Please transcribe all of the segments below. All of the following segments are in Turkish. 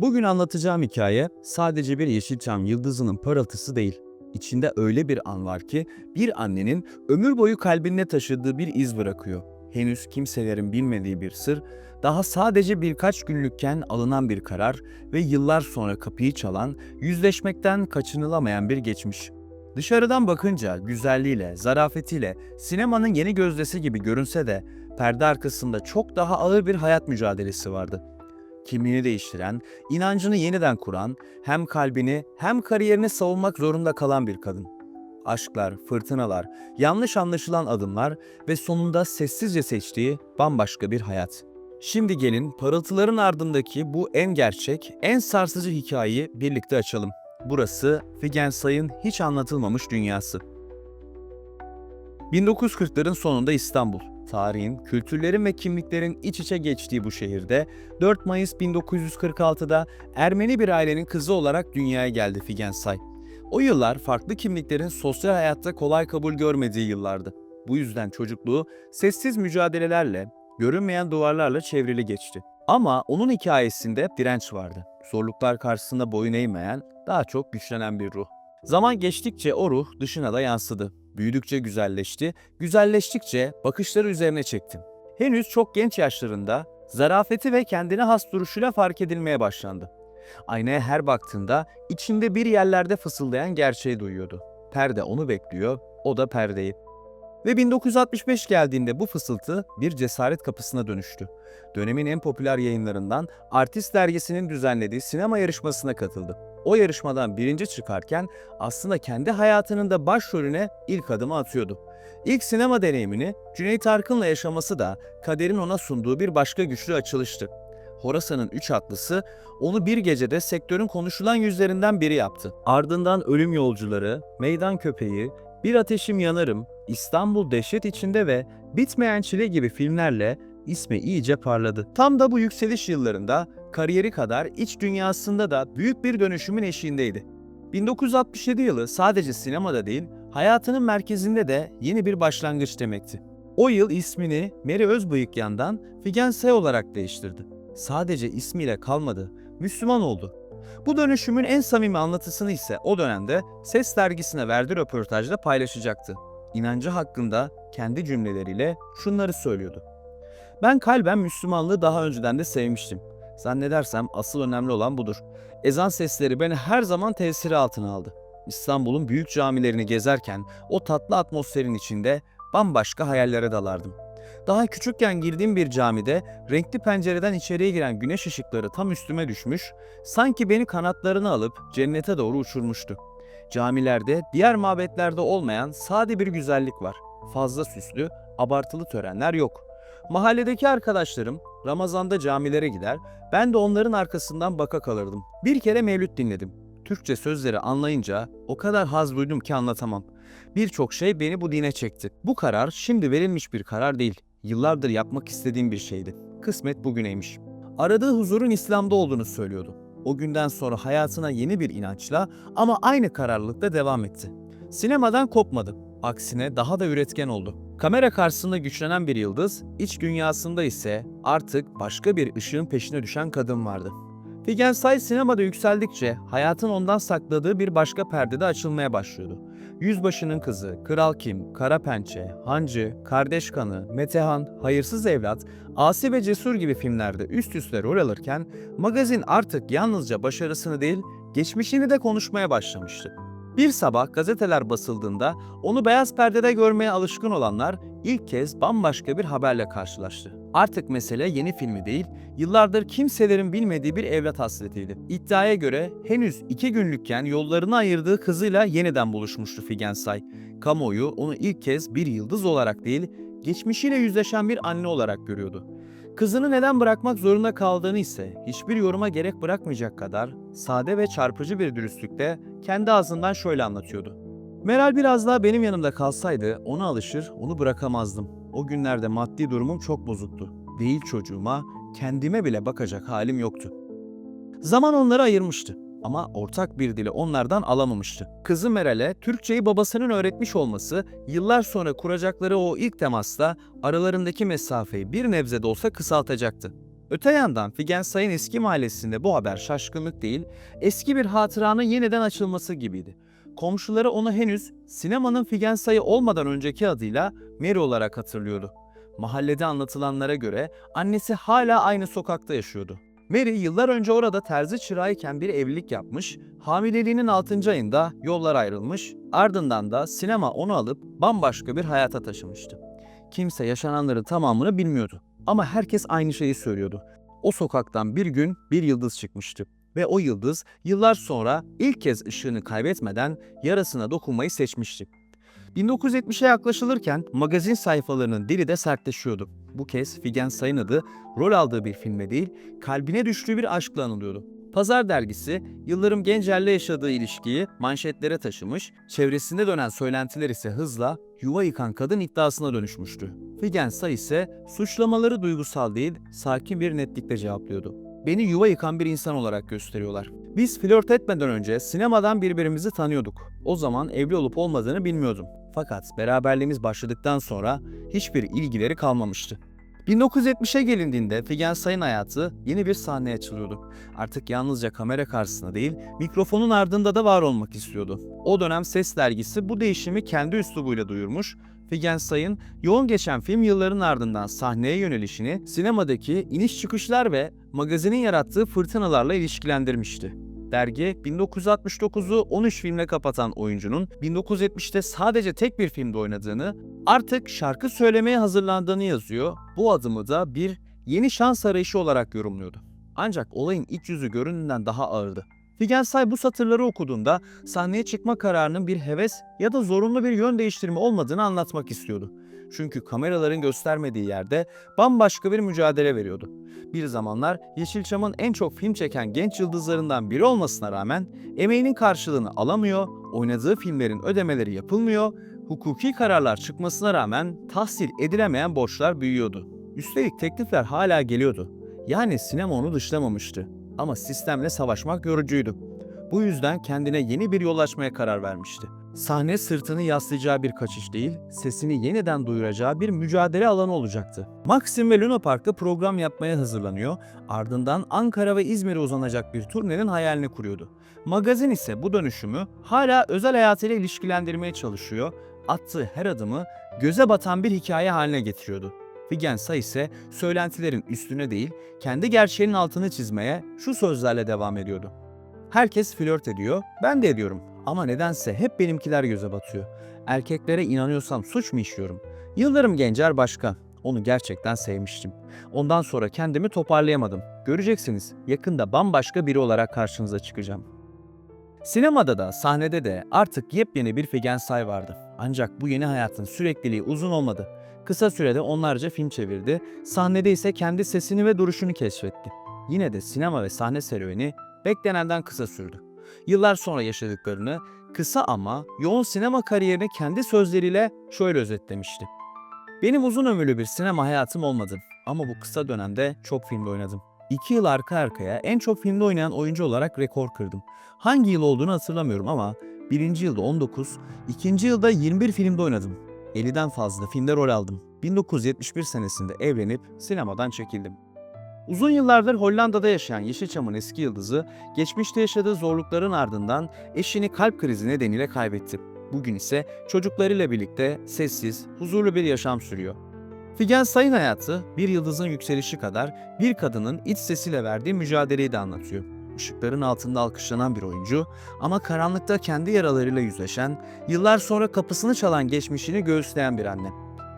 Bugün anlatacağım hikaye sadece bir Yeşilçam yıldızının parıltısı değil. İçinde öyle bir an var ki bir annenin ömür boyu kalbinde taşıdığı bir iz bırakıyor. Henüz kimselerin bilmediği bir sır, daha sadece birkaç günlükken alınan bir karar ve yıllar sonra kapıyı çalan, yüzleşmekten kaçınılamayan bir geçmiş. Dışarıdan bakınca güzelliğiyle, zarafetiyle sinemanın yeni gözdesi gibi görünse de perde arkasında çok daha ağır bir hayat mücadelesi vardı kimliğini değiştiren, inancını yeniden kuran, hem kalbini hem kariyerini savunmak zorunda kalan bir kadın. Aşklar, fırtınalar, yanlış anlaşılan adımlar ve sonunda sessizce seçtiği bambaşka bir hayat. Şimdi gelin parıltıların ardındaki bu en gerçek, en sarsıcı hikayeyi birlikte açalım. Burası Figen Say'ın hiç anlatılmamış dünyası. 1940'ların sonunda İstanbul. Tarihin, kültürlerin ve kimliklerin iç içe geçtiği bu şehirde 4 Mayıs 1946'da Ermeni bir ailenin kızı olarak dünyaya geldi Figen Say. O yıllar farklı kimliklerin sosyal hayatta kolay kabul görmediği yıllardı. Bu yüzden çocukluğu sessiz mücadelelerle, görünmeyen duvarlarla çevrili geçti. Ama onun hikayesinde direnç vardı. Zorluklar karşısında boyun eğmeyen, daha çok güçlenen bir ruh. Zaman geçtikçe o ruh dışına da yansıdı. Büyüdükçe güzelleşti, güzelleştikçe bakışları üzerine çektim. Henüz çok genç yaşlarında zarafeti ve kendine has duruşuyla fark edilmeye başlandı. Aynaya her baktığında içinde bir yerlerde fısıldayan gerçeği duyuyordu. Perde onu bekliyor, o da perdeyi. Ve 1965 geldiğinde bu fısıltı bir cesaret kapısına dönüştü. Dönemin en popüler yayınlarından Artist dergisinin düzenlediği sinema yarışmasına katıldı. O yarışmadan birinci çıkarken aslında kendi hayatının da başrolüne ilk adımı atıyordu. İlk sinema deneyimini Cüneyt Arkın'la yaşaması da kaderin ona sunduğu bir başka güçlü açılıştı. Horasan'ın üç atlısı onu bir gecede sektörün konuşulan yüzlerinden biri yaptı. Ardından Ölüm Yolcuları, Meydan Köpeği, Bir Ateşim Yanarım, İstanbul Dehşet İçinde ve Bitmeyen Çile gibi filmlerle ismi iyice parladı. Tam da bu yükseliş yıllarında kariyeri kadar iç dünyasında da büyük bir dönüşümün eşiğindeydi. 1967 yılı sadece sinemada değil, hayatının merkezinde de yeni bir başlangıç demekti. O yıl ismini Meri Özbıyıkyan'dan Figen Say olarak değiştirdi. Sadece ismiyle kalmadı, Müslüman oldu. Bu dönüşümün en samimi anlatısını ise o dönemde Ses dergisine verdiği röportajda paylaşacaktı. İnancı hakkında kendi cümleleriyle şunları söylüyordu. Ben kalben Müslümanlığı daha önceden de sevmiştim. Zannedersem asıl önemli olan budur. Ezan sesleri beni her zaman tesiri altına aldı. İstanbul'un büyük camilerini gezerken o tatlı atmosferin içinde bambaşka hayallere dalardım. Daha küçükken girdiğim bir camide renkli pencereden içeriye giren güneş ışıkları tam üstüme düşmüş, sanki beni kanatlarına alıp cennete doğru uçurmuştu. Camilerde diğer mabetlerde olmayan sade bir güzellik var. Fazla süslü, abartılı törenler yok. Mahalledeki arkadaşlarım Ramazan'da camilere gider, ben de onların arkasından baka kalırdım. Bir kere mevlüt dinledim. Türkçe sözleri anlayınca o kadar haz duydum ki anlatamam. Birçok şey beni bu dine çekti. Bu karar şimdi verilmiş bir karar değil. Yıllardır yapmak istediğim bir şeydi. Kısmet bugüneymiş. Aradığı huzurun İslam'da olduğunu söylüyordu. O günden sonra hayatına yeni bir inançla ama aynı kararlılıkla devam etti. Sinemadan kopmadı. Aksine daha da üretken oldu. Kamera karşısında güçlenen bir yıldız, iç dünyasında ise artık başka bir ışığın peşine düşen kadın vardı. Figen Say sinemada yükseldikçe hayatın ondan sakladığı bir başka perdede açılmaya başlıyordu. Yüzbaşının Kızı, Kral Kim, Kara Pençe, Hancı, Kardeş Kanı, Metehan, Hayırsız Evlat, Asi ve Cesur gibi filmlerde üst üste rol alırken magazin artık yalnızca başarısını değil, geçmişini de konuşmaya başlamıştı. Bir sabah gazeteler basıldığında onu beyaz perdede görmeye alışkın olanlar ilk kez bambaşka bir haberle karşılaştı. Artık mesele yeni filmi değil, yıllardır kimselerin bilmediği bir evlat hasretiydi. İddiaya göre henüz iki günlükken yollarını ayırdığı kızıyla yeniden buluşmuştu Figen Say. Kamuoyu onu ilk kez bir yıldız olarak değil, geçmişiyle yüzleşen bir anne olarak görüyordu. Kızını neden bırakmak zorunda kaldığını ise hiçbir yoruma gerek bırakmayacak kadar sade ve çarpıcı bir dürüstlükle kendi ağzından şöyle anlatıyordu. Meral biraz daha benim yanımda kalsaydı ona alışır, onu bırakamazdım. O günlerde maddi durumum çok bozuktu. Değil çocuğuma, kendime bile bakacak halim yoktu. Zaman onları ayırmıştı ama ortak bir dili onlardan alamamıştı. Kızı Meral'e Türkçeyi babasının öğretmiş olması yıllar sonra kuracakları o ilk temasta aralarındaki mesafeyi bir nebze de olsa kısaltacaktı. Öte yandan Figen Say'ın eski mahallesinde bu haber şaşkınlık değil, eski bir hatıranın yeniden açılması gibiydi. Komşuları onu henüz sinemanın Figen Say'ı olmadan önceki adıyla Mary olarak hatırlıyordu. Mahallede anlatılanlara göre annesi hala aynı sokakta yaşıyordu. Mary yıllar önce orada terzi çırağıyken bir evlilik yapmış, hamileliğinin 6. ayında yollar ayrılmış, ardından da sinema onu alıp bambaşka bir hayata taşımıştı. Kimse yaşananların tamamını bilmiyordu ama herkes aynı şeyi söylüyordu. O sokaktan bir gün bir yıldız çıkmıştı ve o yıldız yıllar sonra ilk kez ışığını kaybetmeden yarasına dokunmayı seçmişti. 1970'e yaklaşılırken magazin sayfalarının dili de sertleşiyordu. Bu kez Figen Say'ın adı rol aldığı bir filme değil, kalbine düştüğü bir aşkla anılıyordu. Pazar dergisi, Yıldırım Gencer'le yaşadığı ilişkiyi manşetlere taşımış, çevresinde dönen söylentiler ise hızla yuva yıkan kadın iddiasına dönüşmüştü. Figen Say ise suçlamaları duygusal değil, sakin bir netlikle cevaplıyordu. Beni yuva yıkan bir insan olarak gösteriyorlar. Biz flört etmeden önce sinemadan birbirimizi tanıyorduk. O zaman evli olup olmadığını bilmiyordum. Fakat beraberliğimiz başladıktan sonra hiçbir ilgileri kalmamıştı. 1970'e gelindiğinde Figen Say'ın hayatı yeni bir sahneye açılıyordu. Artık yalnızca kamera karşısında değil, mikrofonun ardında da var olmak istiyordu. O dönem Ses dergisi bu değişimi kendi üslubuyla duyurmuş, Figen Say'ın yoğun geçen film yılların ardından sahneye yönelişini sinemadaki iniş çıkışlar ve magazinin yarattığı fırtınalarla ilişkilendirmişti. Dergi 1969'u 13 filmle kapatan oyuncunun 1970'te sadece tek bir filmde oynadığını, artık şarkı söylemeye hazırlandığını yazıyor. Bu adımı da bir yeni şans arayışı olarak yorumluyordu. Ancak olayın iç yüzü göründüğünden daha ağırdı. Figen Say bu satırları okuduğunda sahneye çıkma kararının bir heves ya da zorunlu bir yön değiştirme olmadığını anlatmak istiyordu. Çünkü kameraların göstermediği yerde bambaşka bir mücadele veriyordu. Bir zamanlar Yeşilçam'ın en çok film çeken genç yıldızlarından biri olmasına rağmen emeğinin karşılığını alamıyor, oynadığı filmlerin ödemeleri yapılmıyor, hukuki kararlar çıkmasına rağmen tahsil edilemeyen borçlar büyüyordu. Üstelik teklifler hala geliyordu. Yani sinema onu dışlamamıştı. Ama sistemle savaşmak yorucuydu. Bu yüzden kendine yeni bir yol açmaya karar vermişti. Sahne sırtını yaslayacağı bir kaçış değil, sesini yeniden duyuracağı bir mücadele alanı olacaktı. Maxim ve Luna Park'ta program yapmaya hazırlanıyor, ardından Ankara ve İzmir'e uzanacak bir turnenin hayalini kuruyordu. Magazin ise bu dönüşümü hala özel hayatıyla ilişkilendirmeye çalışıyor, attığı her adımı göze batan bir hikaye haline getiriyordu. Figen Say ise söylentilerin üstüne değil, kendi gerçeğinin altını çizmeye şu sözlerle devam ediyordu. Herkes flört ediyor, ben de ediyorum. Ama nedense hep benimkiler göze batıyor. Erkeklere inanıyorsam suç mu işliyorum? Yıldırım Gencer başka. Onu gerçekten sevmiştim. Ondan sonra kendimi toparlayamadım. Göreceksiniz yakında bambaşka biri olarak karşınıza çıkacağım. Sinemada da sahnede de artık yepyeni bir Figen Say vardı. Ancak bu yeni hayatın sürekliliği uzun olmadı. Kısa sürede onlarca film çevirdi, sahnede ise kendi sesini ve duruşunu keşfetti. Yine de sinema ve sahne serüveni beklenenden kısa sürdü. Yıllar sonra yaşadıklarını kısa ama yoğun sinema kariyerini kendi sözleriyle şöyle özetlemişti. Benim uzun ömürlü bir sinema hayatım olmadı ama bu kısa dönemde çok filmde oynadım. İki yıl arka arkaya en çok filmde oynayan oyuncu olarak rekor kırdım. Hangi yıl olduğunu hatırlamıyorum ama birinci yılda 19, ikinci yılda 21 filmde oynadım. 50'den fazla filmde rol aldım. 1971 senesinde evlenip sinemadan çekildim. Uzun yıllardır Hollanda'da yaşayan Yeşilçam'ın eski yıldızı, geçmişte yaşadığı zorlukların ardından eşini kalp krizi nedeniyle kaybetti. Bugün ise çocuklarıyla birlikte sessiz, huzurlu bir yaşam sürüyor. Figen Say'ın hayatı bir yıldızın yükselişi kadar bir kadının iç sesiyle verdiği mücadeleyi de anlatıyor. Işıkların altında alkışlanan bir oyuncu ama karanlıkta kendi yaralarıyla yüzleşen, yıllar sonra kapısını çalan geçmişini göğüsleyen bir anne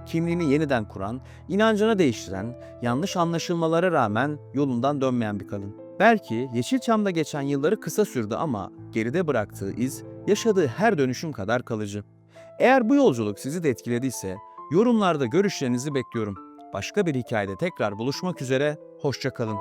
kimliğini yeniden kuran, inancını değiştiren, yanlış anlaşılmalara rağmen yolundan dönmeyen bir kadın. Belki Yeşilçam'da geçen yılları kısa sürdü ama geride bıraktığı iz yaşadığı her dönüşüm kadar kalıcı. Eğer bu yolculuk sizi de etkilediyse yorumlarda görüşlerinizi bekliyorum. Başka bir hikayede tekrar buluşmak üzere, hoşçakalın.